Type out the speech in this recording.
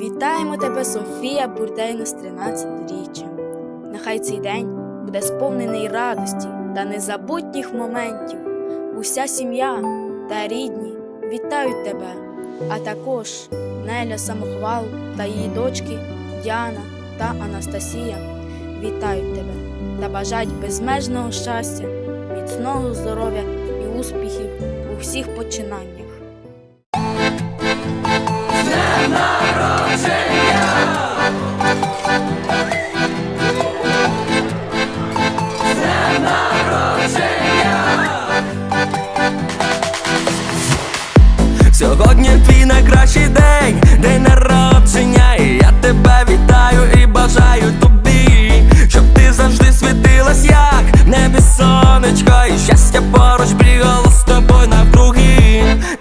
Вітаємо тебе, Софія, Бурдейно з 13-річчя. Нехай цей день буде сповнений радості та незабутніх моментів. Уся сім'я та рідні вітають тебе, а також Неля Самохвал та її дочки Діана та Анастасія вітають тебе та бажають безмежного щастя, міцного здоров'я і успіхів у всіх починаннях. Сьогодні твій найкращий день, день народження,